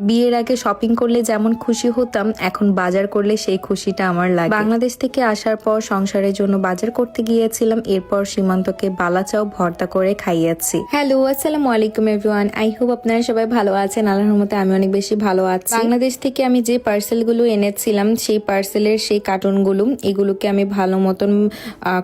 বিয়ের আগে শপিং করলে যেমন খুশি হতাম, এখন বাজার করলে সেই খুশিটা আমার লাগে। বাংলাদেশ থেকে আসার পর সংসারের জন্য বাজার করতে গিয়েছিলাম, এরপর সীমান্তকে বালাচাও ভর্তা করে খাইয়েছি। হ্যালো আসসালামু আলাইকুম এভরিওয়ান আই হোপ আপনারা সবাই ভালো আছেন। আল্লাহর মতে আমি অনেক বেশি ভালো আছি। বাংলাদেশ থেকে আমি যে পার্সেলগুলো এনেছিলাম, সেই পার্সেলের সেই কার্টুনগুলো এগুলোকে আমি ভালো মতন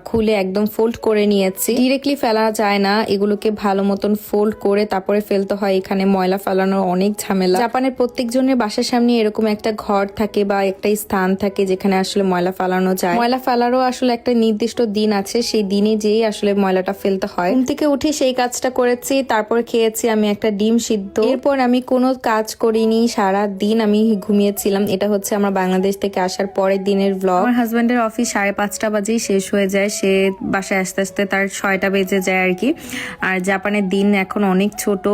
খুলে একদম ফোল্ড করে নিয়েছি। ডিরেক্টলি ফেলা যায় না, এগুলোকে ভালো মতন ফোল্ড করে তারপরে ফেলতে হয়। এখানে ময়লা ফেলানোর অনেক ঝামেলা। জাপানের প্রত্যেকজনের বাসার সামনে এরকম একটা ঘর থাকে বা একটা স্থান থাকে যেখানে আসলে ময়লা ফেলানো যায়। ময়লা ফেলারও আসলে একটা নির্দিষ্ট দিন আছে, সেই দিনে যেই আসলে ময়লাটা ফেলতে হয়। ঘুম থেকে উঠে সেই কাজটা করেছি, তারপর খেয়েছি আমি একটা ডিম সিদ্ধ। এরপর আমি কোনো কাজ করিনি সারা দিন আমি ঘুমিয়েছিলাম। এটা হচ্ছে আমার বাংলাদেশ থেকে আসার পরের দিনের ব্লগ আমার হাজবেন্ডের অফিস সাড়ে পাঁচটা বাজেই শেষ হয়ে যায়। সে বাসায় আস্তে আস্তে তার ছয়টা বেজে যায় আর কি। আর জাপানের দিন এখন অনেক ছোট,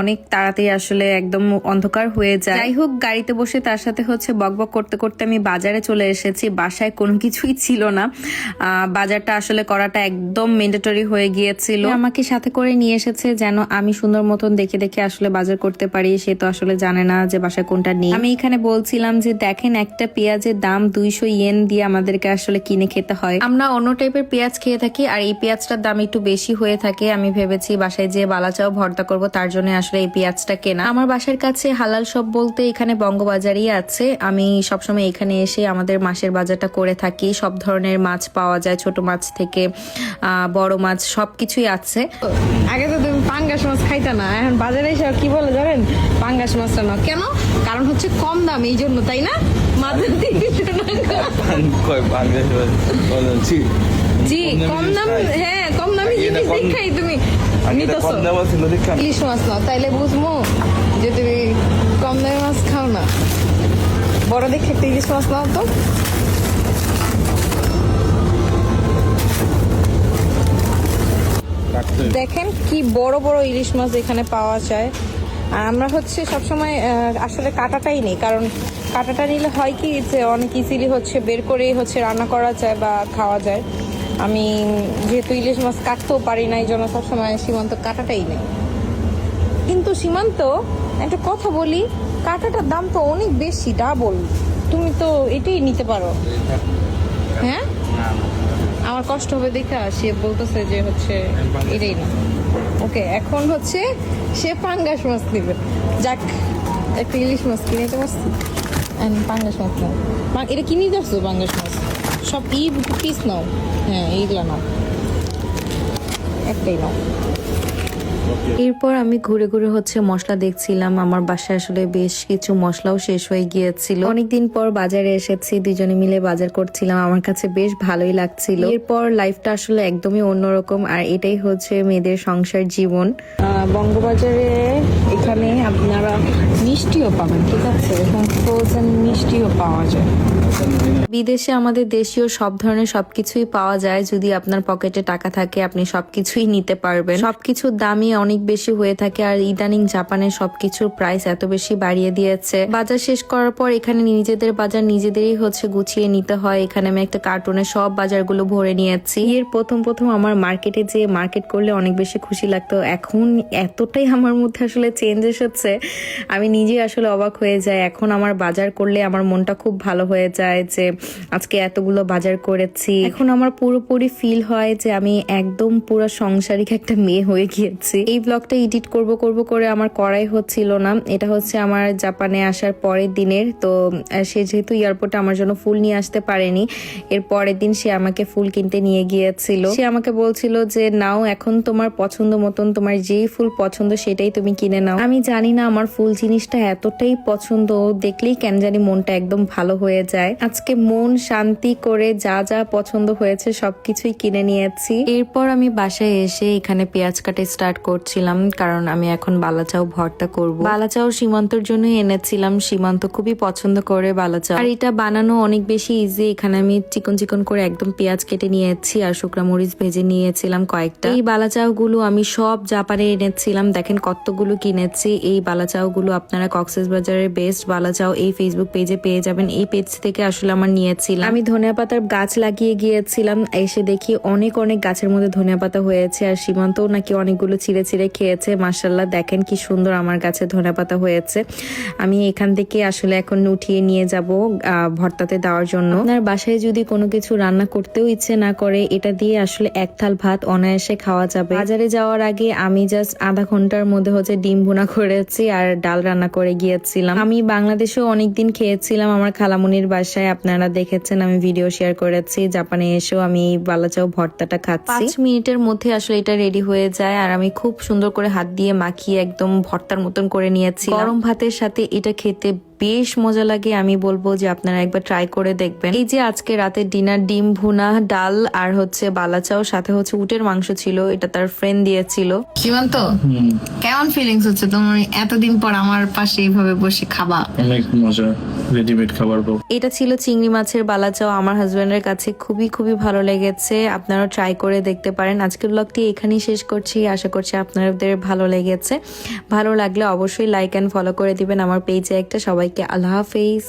অনেক তাড়াতাড়ি আসলে একদম অন্ধকার হয়ে যায়। যাই হোক গাড়িতে বসে তার সাথে হচ্ছে বকবক করতে করতে আমি বাজারে চলে এসেছি। বাসায় কোনো কিছুই ছিল না। বাজারটা আসলে করাটা একদম ম্যান্ডেটরি হয়ে গিয়েছিল। আমাকে সাথে করে নিয়ে এসেছে যেন আমি সুন্দর মতন দেখে দেখে আসলে বাজার করতে পারি। সে তো আসলে জানে না যে বাসায় কোনটা নেই। আমি এখানে বলছিলাম যে দেখেন একটা পেঁয়াজের দাম দুইশো ইয়েন দিয়ে আমাদেরকে আসলে কিনে খেতে হয়। আমরা অন্য টাইপের পেঁয়াজ খেয়ে থাকি আর এই পেঁয়াজটার দাম একটু বেশি হয়ে থাকে। আমি ভেবেছি বাসায় যে বালাচাও ভর্তা করব তার জন্য আসলে এই পেঁয়াজটা কেনা। আমার বাসার কাছে হালাল সব বলতে এখানে বঙ্গবাজারই আছে। আমি সবসময় এখানে এসে আমাদের মাসের বাজারটা করে থাকি। সব ধরনের মাছ পাওয়া যায় ছোট মাছ থেকে বড় মাছ সবকিছুই আছে। আগে তো তুমি পাঙ্গাস মাছ খাইতা না এখন বাজারে এসে কি বলে জানেন? পাঙ্গাস মাছটা না কেন? কারণ হচ্ছে কম দাম এই জন্য তাই না? বলছি জি কম দাম হ্যাঁ কম দামি না জিনিস দেখাই তুমি। নিতেছো। ইলিশ মাছ নাও তাইলে বুঝব যে তুমি বড় দেখে একটা ইলিশ মাছ নাও তো। দেখেন কি বড় বড় ইলিশ মাছ এখানে পাওয়া যায়। আর আমরা হচ্ছে সবসময় আসলে কাটাটাই নেই কারণ কাটাটা নিলে হয় কি যে অনেক ইজিলি হচ্ছে বের করেই হচ্ছে রান্না করা যায় বা খাওয়া যায়। আমি যেহেতু ইলিশ মাছ কাটতেও পারি না এই জন্য সবসময় সীমান্ত কাটাটাই নেই। কিন্তু সীমান্ত, একটা কথা বলি, কাটাটার দাম তো অনেক বেশি ডাবল তুমি তো এটাই নিতে পারো। হ্যাঁ? আমার কষ্ট হবে দেখা সে বলতেছে যে হচ্ছে এটাই না। ওকে, এখন হচ্ছে সে পাঙ্গাস মাছ নিবে। যাক, একটা ইলিশ মাছ কিনে তো পারছি। পাঙ্গাস মাছ নাও এটা কিনে যাচ্ছো পাঙ্গাস মাছ? সব ই পিস নাও। হ্যাঁ এইগুলা নাও। একটাই নাও। এরপর আমি ঘুরে ঘুরে হচ্ছে মশলা দেখছিলাম। আমার বাসায় আসলে বেশ কিছু মশলাও শেষ হয়ে গিয়েছিল। অনেকদিন পর বাজারে এসেছি, দুজনে মিলে বাজার করছিলাম। আমার কাছে বেশ ভালোই লাগছিল। এরপর লাইফটা আসলে একদমই অন্যরকম, আর এটাই হচ্ছে মেয়েদের সংসার জীবন। বঙ্গবাজারে এখানে আপনারা মিষ্টিও পাবেন, ঠিক আছে? এবং ফ্রোজেন মিষ্টিও পাওয়া যায়। বিদেশে আমাদের দেশীয় সব ধরনের সবকিছুই পাওয়া যায়। যদি আপনার পকেটে টাকা থাকে, আপনি সবকিছুই নিতে পারবেন। সবকিছুর দামই অনেক বেশি হয়ে থাকে আর ইদানিং জাপানের সবকিছুর প্রাইস এত বেশি বাড়িয়ে দিয়েছে। বাজার শেষ করার পর এখানে নিজেদের বাজার নিজেদেরই হচ্ছে গুছিয়ে নিতে হয়। এখানে আমি একটা কার্টুনে সব বাজারগুলো ভরে নিয়েছি। এর প্রথম প্রথম আমার মার্কেটে যে মার্কেট করলে অনেক বেশি খুশি লাগতো। এখন এতটাই আমার মধ্যে আসলে চেঞ্জ এসেছে আমি নিজে আসলে অবাক হয়ে যাই। এখন আমার বাজার করলে আমার মনটা খুব ভালো হয়ে যায় যে, আজকে এতগুলো বাজার করেছি। এখন আমার পুরোপুরি ফিল হয় যে, আমি একদম পুরো সংসারিক একটা মেয়ে হয়ে গিয়েছি। এই ব্লগটা এডিট করব করব করে আমার করাই হচ্ছিল না। এটা হচ্ছে আমার জাপানে আসার পরের দিনের। তো সে যেহেতু এয়ারপোর্টে আমার জন্য ফুল নিয়ে আসতে পারেনি, এর পরের দিন সে আমাকে ফুল কিনতে নিয়ে গিয়েছিল। সে আমাকে বলছিল যে, নাও, এখন তোমার পছন্দ মতন, তোমার যেই ফুল পছন্দ সেটাই তুমি কিনে নাও। আমি জানি না আমার ফুল জিনিসটা এতটাই পছন্দ, দেখলেই কেন জানি মনটা একদম ভালো হয়ে যায়। আজকে মন শান্তি করে যা যা পছন্দ হয়েছে সবকিছুই কিনে নিয়েছি। এরপর আমি বাসায় এসে এখানে পেঁয়াজ কাটে স্টার্ট করছিলাম, কারণ আমি এখন বালাচাও ভর্তা করব। বালাচাও সীমান্তর জন্য এনেছিলাম, সীমান্ত খুবই পছন্দ করে বালাচাও। আর এটা বানানো অনেক বেশি ইজি এখানে আমি চিকন চিকন করে একদম পেঁয়াজ কেটে নিয়েছি আর শুকনো মরিচ ভেজে নিয়েছিলাম কয়েকটা। এই বালাচাও গুলো আমি সব জাপানে এনেছিলাম, দেখেন কতগুলো কিনেছি। এই বালাচাওগুলো আপনারা কক্সেস বাজারের বেস্ট বালাচাও এই ফেসবুক পেজে পেয়ে যাবেন। এই পেজ থেকে আসলে আমার নিয়েছিলাম। আমি ধনিয়া পাতার গাছ লাগিয়ে গিয়েছিলাম, এসে দেখি অনেক অনেক গাছের মধ্যে ধনিয়া পাতা হয়েছে, আর সীমান্তও নাকি অনেকগুলো ছিঁড়ে ছিঁড়ে খেয়েছে। মার্শাল্লাহ দেখেন কি সুন্দর আমার গাছে ধনিয়া পাতা হয়েছে। আমি এখান থেকে আসলে এখন উঠিয়ে নিয়ে যাব ভর্তাতে দেওয়ার জন্য। আপনার বাসায় যদি কোনো কিছু রান্না করতেও ইচ্ছে না করে, এটা দিয়ে আসলে এক থাল ভাত অনায়াসে খাওয়া যাবে। বাজারে যাওয়ার আগে আমি জাস্ট আধা ঘণ্টার মধ্যে হচ্ছে ডিম ভুনা করেছি আর ডাল রান্না করে গিয়েছিলাম। আমি বাংলাদেশেও অনেকদিন খেয়েছিলাম আমার খালামুনির বাসায়। আপনারা দেখেছেন আমি ভিডিও শেয়ার করেছি। জাপানে এসেও আমি বালাচাও ভর্তাটা খাচ্ছি। পাঁচ মিনিটের মধ্যে আসলে এটা রেডি হয়ে যায় আর আমি খুব সুন্দর করে হাত দিয়ে মাখিয়ে একদম ভর্তার মতন করে নিয়েছি গরম ভাতের সাথে এটা খেতে বেশ মজা লাগে। আমি বলব যে আপনারা একবার ট্রাই করে দেখবেন। এই যে আজকে রাতে ডিনার ডিম ভুনা ডাল আর হচ্ছে বালাচাও সাথে হচ্ছে উটের মাংস ছিল এটা তার ফ্রেন্ড দিয়েছিল। সীমান্ত? কেমন ফিলিংস হচ্ছে? তোমার এতদিন পর আমার পাশে এইভাবে বসে খাবা। অনেক মজা রেডিমেড খাবার পাবো এটা ছিল চিংড়ি মাছের বালাচাও। আমার হাজবেন্ডের কাছে খুবই খুবই ভালো লেগেছে। আপনারা ট্রাই করে দেখতে পারেন। আজকের ব্লগটি এখানেই শেষ করছি। আশা করছি আপনাদের ভালো লেগেছে। ভালো লাগলে অবশ্যই লাইক অ্যান্ড ফলো করে দিবেন। আমার পেজে একটা সবাইকে আল্লাহ হাফেজ